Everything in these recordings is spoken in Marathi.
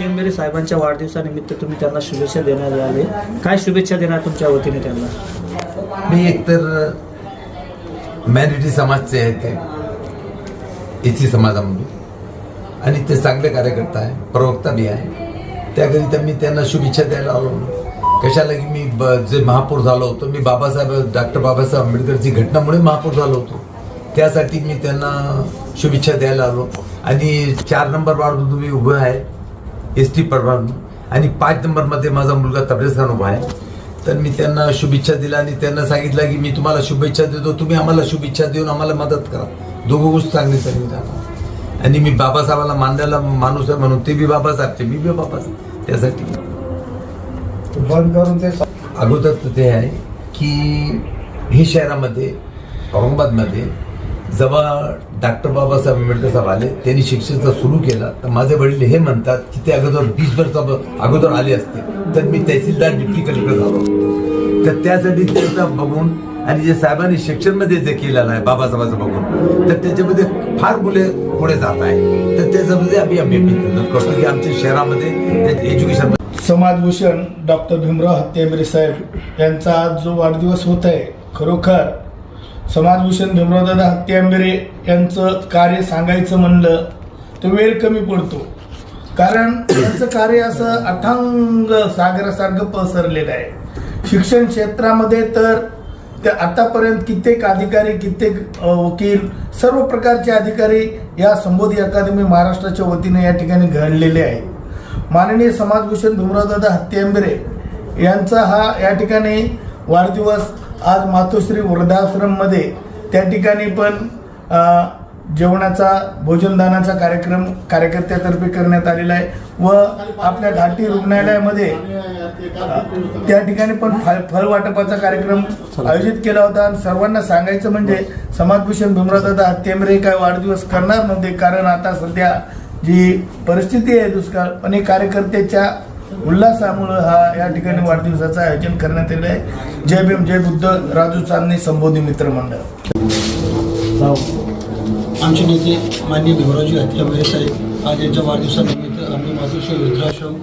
हत्तींबेरे साहेबांच्या वाढदिवसानिमित्त तुम्ही त्यांना शुभेच्छा देण्यात आले काय शुभेच्छा देणार तुमच्या वतीने त्यांना? मी एकतर मॅरिटी समाजचे आहे ते. एसी समाजामधून. आणि ते चांगले कार्यकर्ता आहे प्रवक्ता बी आहे त्याकरिता मी त्यांना शुभेच्छा द्यायला आलो. कशाला की मी ब जे महापौर झालो होतो मी बाबासाहेब डॉक्टर बाबासाहेब आंबेडकरची घटनामुळे महापौर झालो होतो. त्यासाठी मी त्यांना शुभेच्छा द्यायला आलो. आणि चार नंबर वार्डमधून तुम्ही उभं आहे एस टी प्रभाग आणि पाच नंबरमध्ये माझा मुलगा तबरेज खान उभा आहे. तर मी त्यांना शुभेच्छा दिल्या आणि त्यांना सांगितलं की मी तुम्हाला शुभेच्छा देतो. तुम्ही आम्हाला शुभेच्छा देऊन आम्हाला मदत करा. दोघं गोष्ट चांगली चांगली जाणार आणि मी बाबासाहेबाला मानलेला माणूस आहे म्हणून ते बी बाबासाहेबचे मी बी बाबासाहेब. त्यासाठी. बंद करून ते अगोदर ते आहे की हे शहरामध्ये औरंगाबादमध्ये जेव्हा डॉक्टर बाबासाहेब आंबेडकर साहेब आले त्यांनी शिक्षणाचा सुरू केला. तर माझे वडील हे म्हणतात की ते अगोदर वीस वर्ष अगोदर आले असते. तर मी तहसीलदार डिप्टी कलेक्टर झालो. तर त्यासाठी त्यांचा बघून आणि जे साहेबांनी शिक्षणमध्ये जे केलेलं आहे बाबासाहेबांचं बघून तर त्याच्यामध्ये फार मुले पुढे जात आहे तर त्याच्यामध्ये आम्ही आम्ही करतो की आमच्या शहरामध्ये एज्युकेशन समाजभूषण डॉक्टर भीमराव हत्यामिरे साहेब यांचा आज जो वाढदिवस होत आहे खरोखर समाजभूषण भीमरावदादा हत्यामिरे यांचं कार्य सांगायचं म्हणलं तर वेळ कमी पडतो. कारण त्यांचं कार्य असं अथांग सागरासारखं पसरलेलं आहे. शिक्षण क्षेत्रामध्ये तर ते आतापर्यंत कित्येक अधिकारी कित्येक वकील सर्व प्रकारचे अधिकारी या संबोधी अकादमी महाराष्ट्राच्या वतीने या ठिकाणी घडलेले आहेत. माननीय समाजभूषण भीमरावदादा हत्यांबरे यांचा हा या ठिकाणी वाढदिवस आज मातोश्री वृद्धाश्रममध्ये त्या ठिकाणी पण जेवणाचा भोजनदानाचा कार्यक्रम कार्यकर्त्यातर्फे करण्यात आलेला आहे व आपल्या घाटी रुग्णालयामध्ये त्या ठिकाणी पण फळ फळ वाटपाचा कार्यक्रम आयोजित केला होता. आणि सर्वांना सांगायचं म्हणजे समाजभूषण भीमरावदादा हत्तेमरे काय वाढदिवस करणार नव्हते. कारण आता सध्या जी परिस्थिती आहे दुष्काळ पण हे कार्यकर्त्याच्या उल्हासामुळं हा या ठिकाणी वाढदिवसाचं आयोजन करण्यात आलं आहे जय भीम जय बुद्ध राजू चांदणी संबोधी मित्र मंडळ. आमचे नेते माननीय भिमरावजी हत्यामरे साहेब आज यांच्या वाढदिवसानिमित्त आम्ही मातोश्री वृद्धाश्रम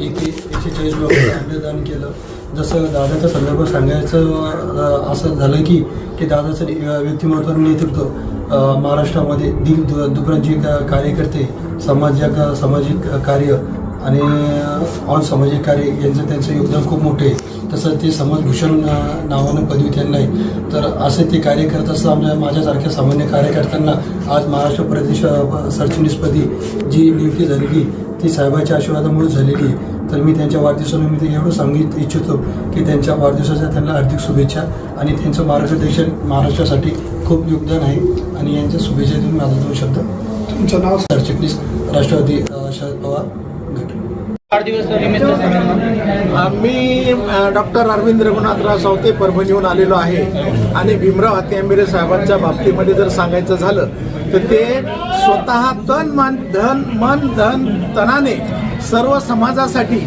येथे एकशे चाळीस लोकांना अन्नदान केलं. जसं दादाचा संदर्भ सांगायचं असं झालं की की दादाचं अ, व्यक्तिमत्व नेतृत्व महाराष्ट्रामध्ये दिन दु दुबळांचे कार्यकर्ते समाज सामाजिक कार्य आणि ऑल सामाजिक कार्य यांचं त्यांचं योगदान खूप मोठे आहे. तसं ते समाजभूषण नावानं पदवी त्यांना आहे. तर असे ते कार्य करत असताना आमच्या माझ्यासारख्या सामान्य कार्यकर्त्यांना आज महाराष्ट्र प्रदेश सरचिटणीसपदी जी नियुक्ती झालेली ती साहेबाच्या आशीर्वादामुळे झालेली आहे. तर मी त्यांच्या वाढदिवसानिमित्त एवढं सांगित इच्छितो की त्यांच्या वाढदिवसाच्या त्यांना हार्दिक शुभेच्छा आणि त्यांचं मार्गदर्शन महाराष्ट्रासाठी खूप योगदान आहे आणि यांच्या शुभेच्छा देऊन माझा दोन शब्द तुमचं नाव सरचिटणीस राष्ट्रवादी शरद पवार. मी डॉक्टर अरविंद रघुनाथराव सावते परभणीहून आलेलो आहे. आणि भीमराव हत्यांबिरे साहेबांच्या बाबतीमध्ये जर सांगायचं झालं तर ते स्वतः तन मन धन मन धन तनाने सर्व समाजासाठी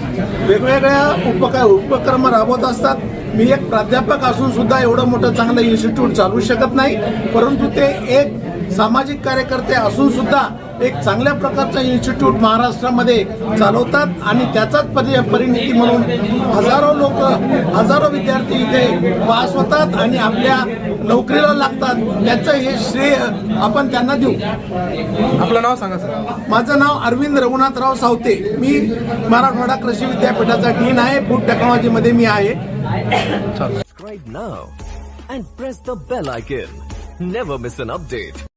वेगवेगळ्या उपकार उपक्रम राबवत असतात. मी एक प्राध्यापक असून सुद्धा एवढं मोठं चांगलं इन्स्टिट्यूट चालू शकत नाही. परंतु ते एक सामाजिक कार्यकर्ते असून सुद्धा एक चांगल्या प्रकारचं इन्स्टिट्यूट महाराष्ट्रामध्ये चालवतात आणि त्याचाच परि परिणिती म्हणून हजारो लोक हजारो विद्यार्थी इथे पास होतात आणि आपल्या नोकरीला लागतात. त्याचं हे श्रेय आपण त्यांना देऊ. आपलं नाव सांगा सर. माझं नाव अरविंद रघुनाथराव सावते. मी मराठवाडा कृषी विद्यापीठाचा डीन आहे. फूड टेक्नॉलॉजीमध्ये मी आहे. Subscribe now and press the bell icon. Never miss an update.